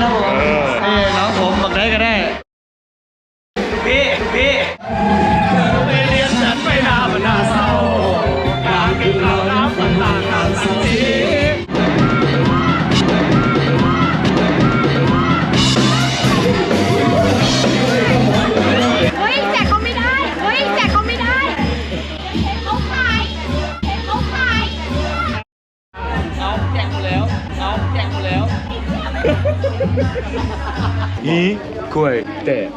ครับผมเออน้องผมบอกได้ก็ได้ いい声で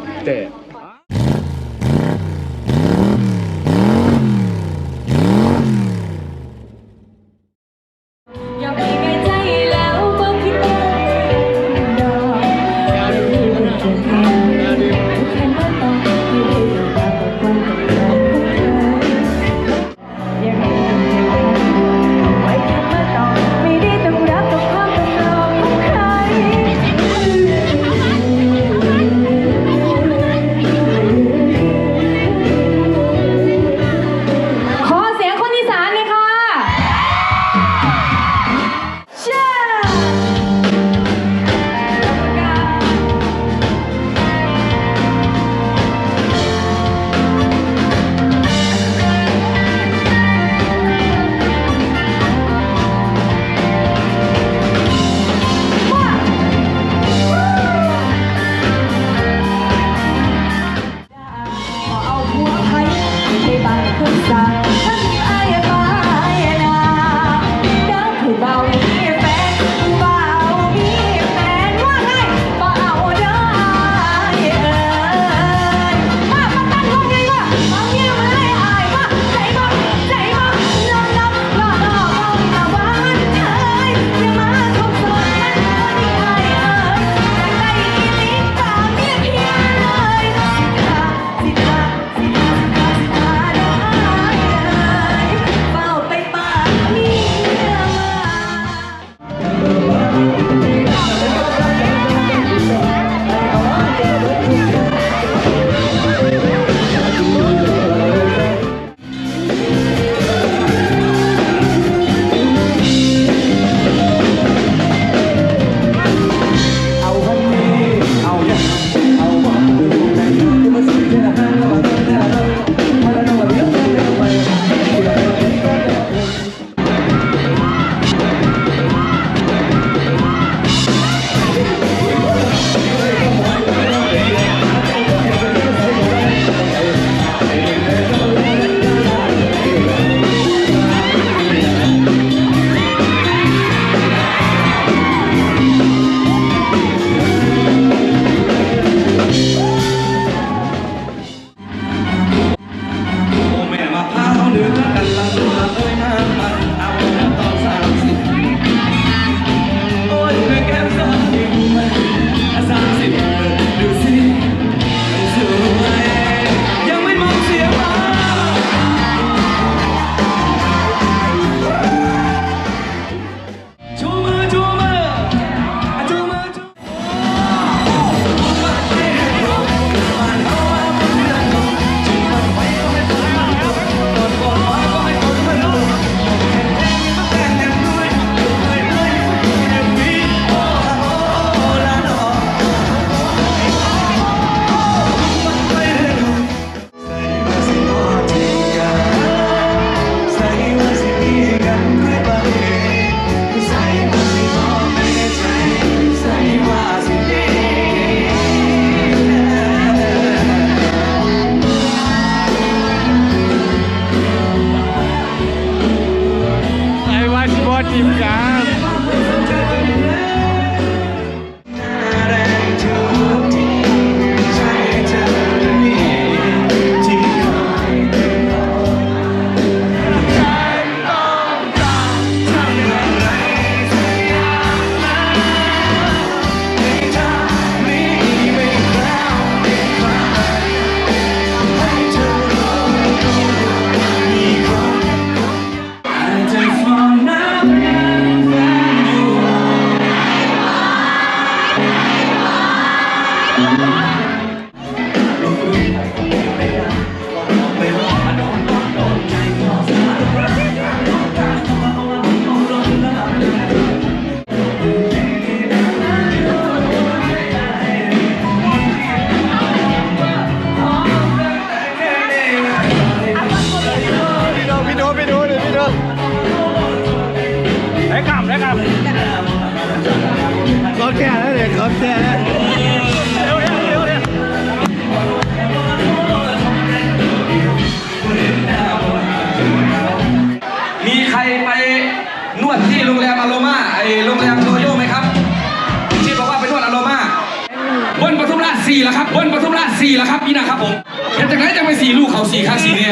สี่แล้วครับพี่นะครับผมเห็นจากไหนจะไปสี่ลูกเขาสี่ข้างสี่เนี่ย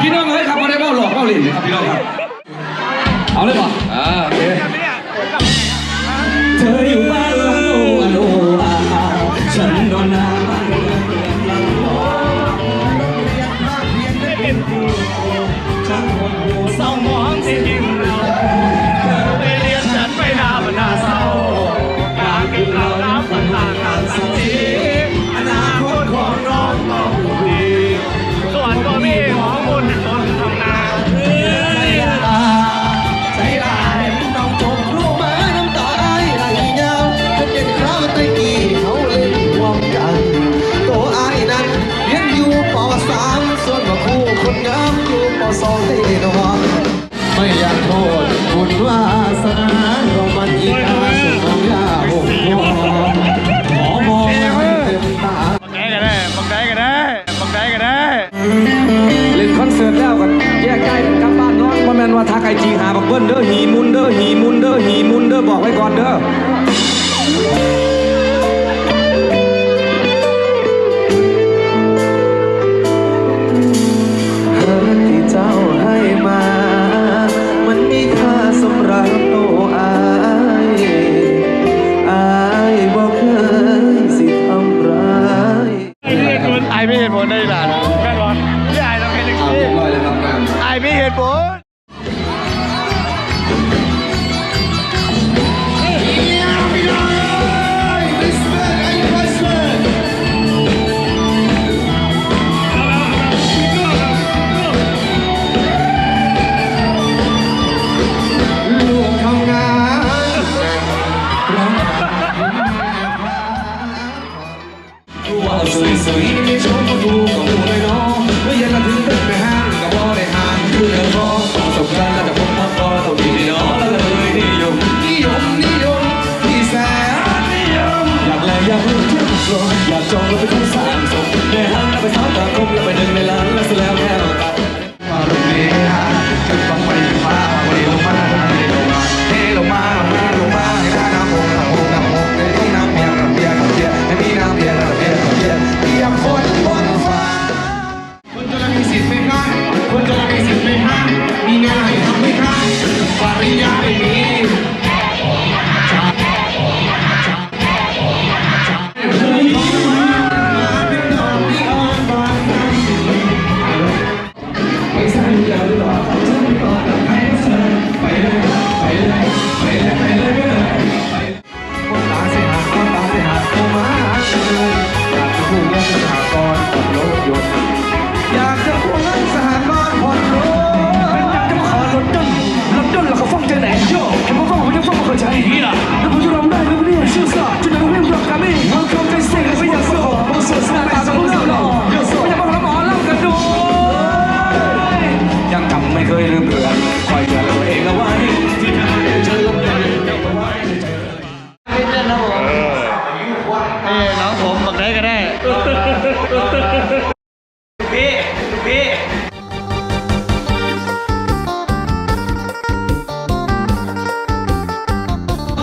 พี่น้องเอยครับมาได้เบ้าหลอกเบ้าเหล่นครับพี่น้องครับ เอาเลยป่ะอ่าโอเคเธออยู่ ก็ได้ เล่นคอนเสิร์ตแล้วกันแยกย้กันกลับบ้านเนอะว่าแมนว่าทักไอจีหาบักเบิ้ลเด้อหีมุนเด้อหีมุนเด้อหีมุนเด้อบอกไว้ก่อนเด้อ ได้แลานแม่ร้อนพี่ไอ้ทำไงถึงพี่ไอ้มีเหตุผล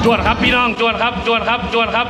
จวดครับพี่น้องจวดครับจวดครับจวดครับ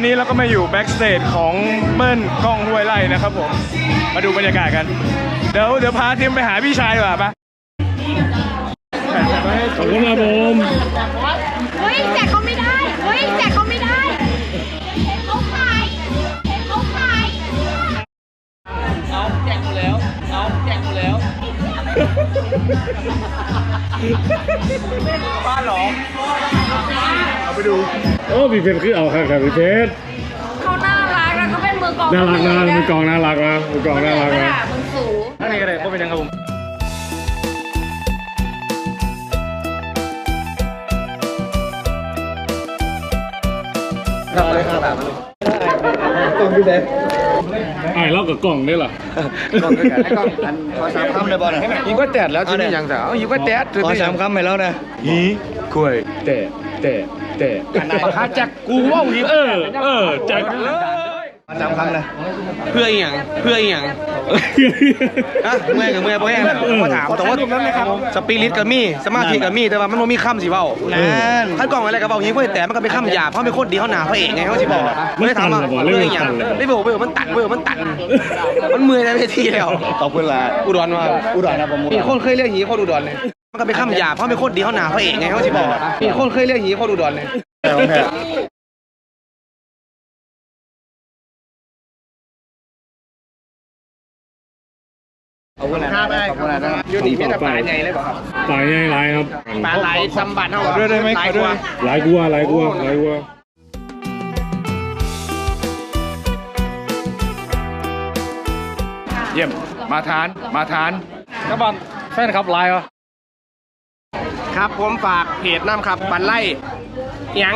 อนนี้เราก็มาอยู่แบ็กสเตจของเบิ้ลกล้องห้วยไร่นะครับผม มาดูบรรยากาศกัน เดี๋ยวเดี๋ยวพาทีมไปหาพี่ชายดีกว่าปะขอบคุณครับผมเฮ้ยแจกเขาไม่ได้เฮ้ยแจกเขาไม่ได้เขาขายเขาขาย โอ้พี่เพชรคือเอาครับครับพี่เพชรเขาน่ารักแล้วเขาเป็นมือกลองน่ารักนะมือกลองน่ารักนะมือกลองน่ารักนะมึงสูงนั่นเองก็ได้ก็เป็นยังครับผมไอ้เล่ากับกล่องได้เหรอสามคำเลยบอลนะยิงก็แตดแล้วที่นี่ยังแต่เอายิงก็แตดขอสามคำไปแล้วนะหีคุยแตะแตะ แตะกันนะปากกาจักกูว่าหีเออ เออจังสามคำนะเพื่ออีหยังเพื่ออีหยังอะเมื่อกับเมื่อยบ่แห้งนะผมมาถามแต่ว่าสปิริตกับมี่สมาธิกับมี่แต่ว่ามันบ่มีคำสิเว้านั่นท่านกล่องอะไรกับเว้ายิงเว้ยแต่มันก็เป็นคำหยาเพราะเป็นคนดีเขาหนาพระเอกไงเขาสิบอกไม่ได้ถามว่าเมื่ออย่างได้บอกว่ามันตันเว้ยมันตันมันเมื่อยในเวทีแล้วขอบคุณละอุดรมาอุดรนะผมมีคนเคยเรียกหีคนอุดรเลย มันก็เป็นคำหยาบเพราะเป็นคนดีเขาหนาพระเอกไงเขาสิบอกมีคนเคยเรียกหีโคนอุดรเลยขอบคุณนะขอบคุณนะอยู่นี่มีแต่ปลาใหญ่เลยบอกครับปลายง่หลายครับปลาไหลซัมบัตเท่าด้วยได้ไหมหลายกว่าหลายกัวหลายกัวหลายกัวเยี่ยมมาทานมาทานกระบอลแฟนครับไลน์เหรอ ครับ ผมฝากเพจน้ำครับ ปันไล่หยัง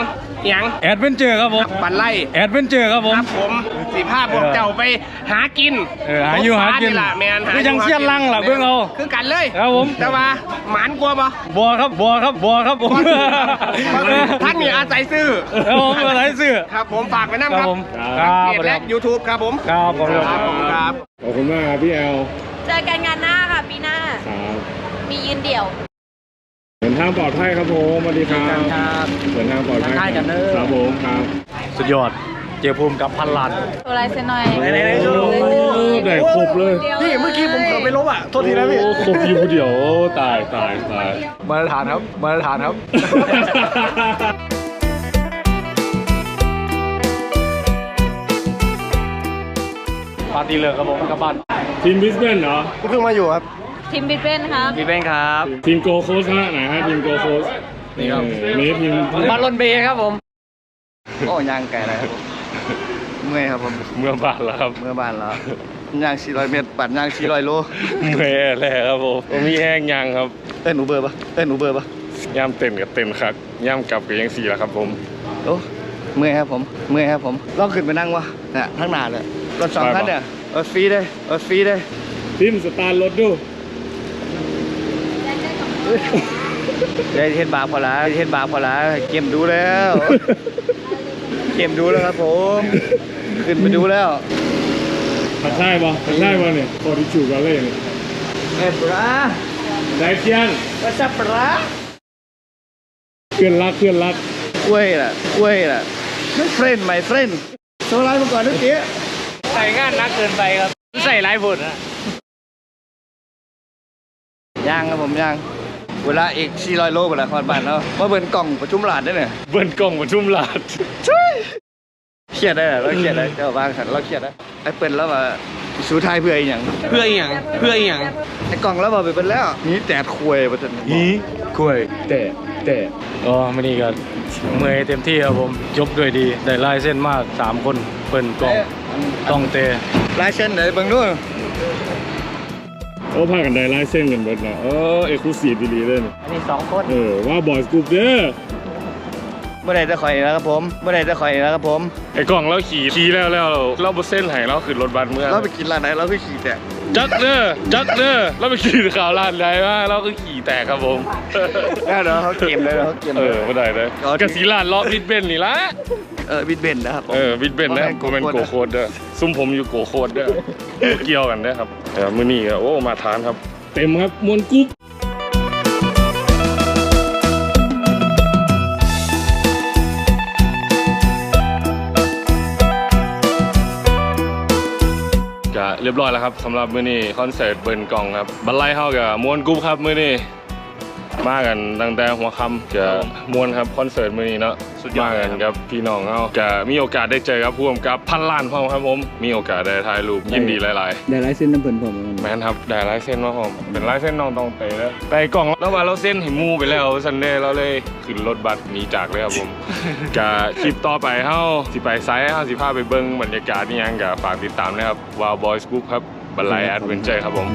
หยังแอดเวนเจอร์ครับผม ปันไล่แอดเวนเจอร์ครับผม ครับผมสีผ้าพวกเจ้าไปหากินเออหาอยู่หากินล่ะแมนหาคือยังเสี้ยนลังล่ะเบิ่งเอาคือกันเลยครับผมแต่ว่าหมานกลัวปะบัวครับบัวครับบัวครับผมท่านนี่อาศัยซื้อครับผมอะไรซื้อครับผมฝากไปน้ำคครัรับบผมครับเพจและยูทูบครับผมครับผมครับผมครับขอบคุณมากครับพี่แอลเจอกันงานหน้าค่ะปีหน้าครับมียืนเดี่ยวเดินทางปลอดภัยครับผมสวัสดีครับเดินทางปลอดภัยครับผมครับ สุดยอด เจอภูมิกับพันล้านตัวลายเส้นหน่อยโอ้ได้ครบเลยนี่เมื่อกี้ผมเผลอไปลบอะ โทษทีนะพี่โอ้ครบอยู่ผู้เดียวโอ้ตายตายตายมาตรฐานครับมาตรฐานครับปาร์ตี้เลยครับผมกลับบ้านทีมบิสเบนเหรอเพิ่งมาอยู่ครับ ทีมบิ๊กเบนครับพี่เบ้งครับ ทีมโกโคสฮะไหนฮะทีมโกโคสนี่ครับเออนี่ทีมบอลลนเบย์ครับผม โอ้ย่างไก่เลยครับผมเมื่อยครับผมเมืองบ้านแล้วครับ เมื่อบ้านแล้วย่าง400 เมตรปั่นย่าง400โลเมื่อยแล้วครับผมผมมีแห้งยังครับเต้นอูเบอร์ปะเต้นอูเบอร์ปะย่ามเต้นกับเต้นคักย่ามกลับกับยังสี่แล้วครับผมโอ้เมื่อยครับผมเมื่อยครับผมลองขึ้นไปนั่งวะเนี่ยทั้งหนาเลยรถสองคันเนี่ยรถฟรีได้รถฟรีได้ทีมสตาร์ทรถดู ได้เห็นบาปพอละเห็นบาปพอละเกมดูแล้ว เกมดูแล้วครับผม ขึ้นไปดูแล้วผัดใช่ปะผัดใช่ปะเนี่ยพอที่จูกันเลยเนี่ยเอ็ดปลาได้เพียนก็จะปลาเพื่อนรักเพื่อนรักกล้วยล่ะกล้วยล่ะเฟรนด์ใหม่เฟรนด์โซไลน์มาก่อนนึกเตี้ยใส่งานนักเกินไปครับ ใส่หลายบุญนะย่างครับผมย่าง เวลาอีก400โลเวลาคอนบ้านแล้วมาเบิ่นกล่องประชุมหลาดได้เนี่ยเบิ้ลกล้องประชุมหลาดเครียดได้เหรอเราเครียดได้เจ้าบ้างสันเราเครียดได้ไอ้เปิ้นแล้วว่าสู้ไทายเพื่ออีหยังเพื่ออีหยังเพื่ออีหยังไอ้กล่องแล้วบอกไปเป็นแล้วนี่แตดควยประจันหีคุยเตะเตะอ๋อไม่นี่ก็เมื่อยเต็มที่ครับผมจบด้วยดีได้ลายเส้นมากสามคนเปิ้นกล้องต้องเตะลายเส้นไหนเบิ่งดู โอ้พากันได้ไล่เส้นกันเบิดเนาะเออเอ็กซ์คลูซีฟดีเลยเนี่ยมีสองคนเออว่าบอยสกูปเด้อเมื่อไหร่จะคอยนะครับผมเมื่อไหร่จะคอยนะครับผมไอ้กล้องเราขี่ขี่แล้วแล้วเราบเส้นให้เราขึ้นรถบัสเมื่อเราไปกินร้านไหนเราคือขี่แตก จักเด้อจักเด้อเราไปขี่ข่าวลาดไหนมาเราก็ขี่แตกครับผมแล้วเดี๋ยวเขาเกมเลยเขาเกมเอเลยอไม่ได้เลยอ๋อกะสีลาดล้อบิดเบนนี่ละเออบิดเบนนะครับผมเออบิดเบนนะบ่กูแม่เป็นนโกโกโคโคดเด้อซุ้มผมอยู่โกโคดเด้อบ่เกี่ยวกันเด้อครับเออมื้อนี้ก็โอ้มาทานครับ เต็มครับมวนกรุ๊ เรียบร้อยแล้วครับสำหรับมื้อนี้คอนเสิร์ตเบิร์นกล่องครับบันไลเฮากับมวนกรุ๊ปครับมื้อนี้ มากันตั้งแต่หัวค่ำจะมวนครับคอนเสิร์ตมื้อนี้เนาะมากันครับพี่น้องเฮาก็มีโอกาสได้เจอครับพ่วงกับพันล้านพ่อครับผมมีโอกาสได้ถ่ายรูปยินดีหลายๆได้ลายเส้นน้ำเพิ่นผมแมนครับได้ลายเส้นมาผมเป็นลายเส้นน้องตองเตะแล้วแต่กล่องแล้วว่าเราเส้นหิมูไปแล้วซันเดย์เราเลยขึ้นรถบัสหนีจากเลยครับผมกะคลิปต่อไปเฮาสิไปไซส์เฮาสิพาไปเบิ่งบรรยากาศนี่ยังกะฝากติดตามนะครับวาวบอยส์กรุ๊ปครับบันไลแอดเวนเจอร์ครับผม